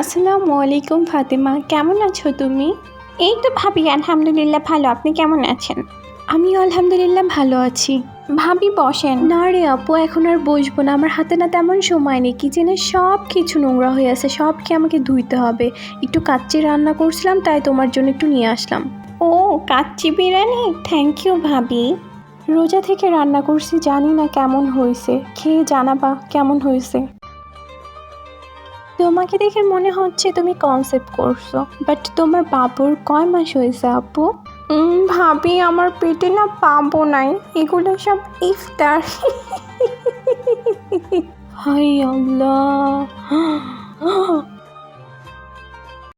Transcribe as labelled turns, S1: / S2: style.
S1: আসসালামু আলাইকুম ফাতেমা। কেমন আছো তুমি? এই তো ভাবি আলহামদুলিল্লাহ ভালো। আপনি কেমন আছেন? আমিও আলহামদুলিল্লাহ ভালো আছি। ভাবি বসেন। না রে আপু এখন আর বসবো না। আমার হাতে না তেমন সময় নেই। কিচেনে সব কিছু নোংরা হয়ে আছে। সব কি আমাকে ধুইতে হবে। একটু কাচ্চি রান্না করছিলাম তাই তোমার জন্য একটু নিয়ে আসলাম। ও কাচ্চি বিরিয়ানি? থ্যাংক ইউ ভাবি। রোজা থেকে রান্না করছি জানি না কেমন হয়েছে। খেয়ে জানাবা কেমন হয়েছে। তোমাকে দেখে মনে হচ্ছে তুমি কনসেপ্ট করছ। বাট তোমার বাবুর কয় মাস হয়েছে আপু? ভাবি আমার পেটে না পাবো নাই। এগুলো সব ইফতার। হাই আল্লাহ।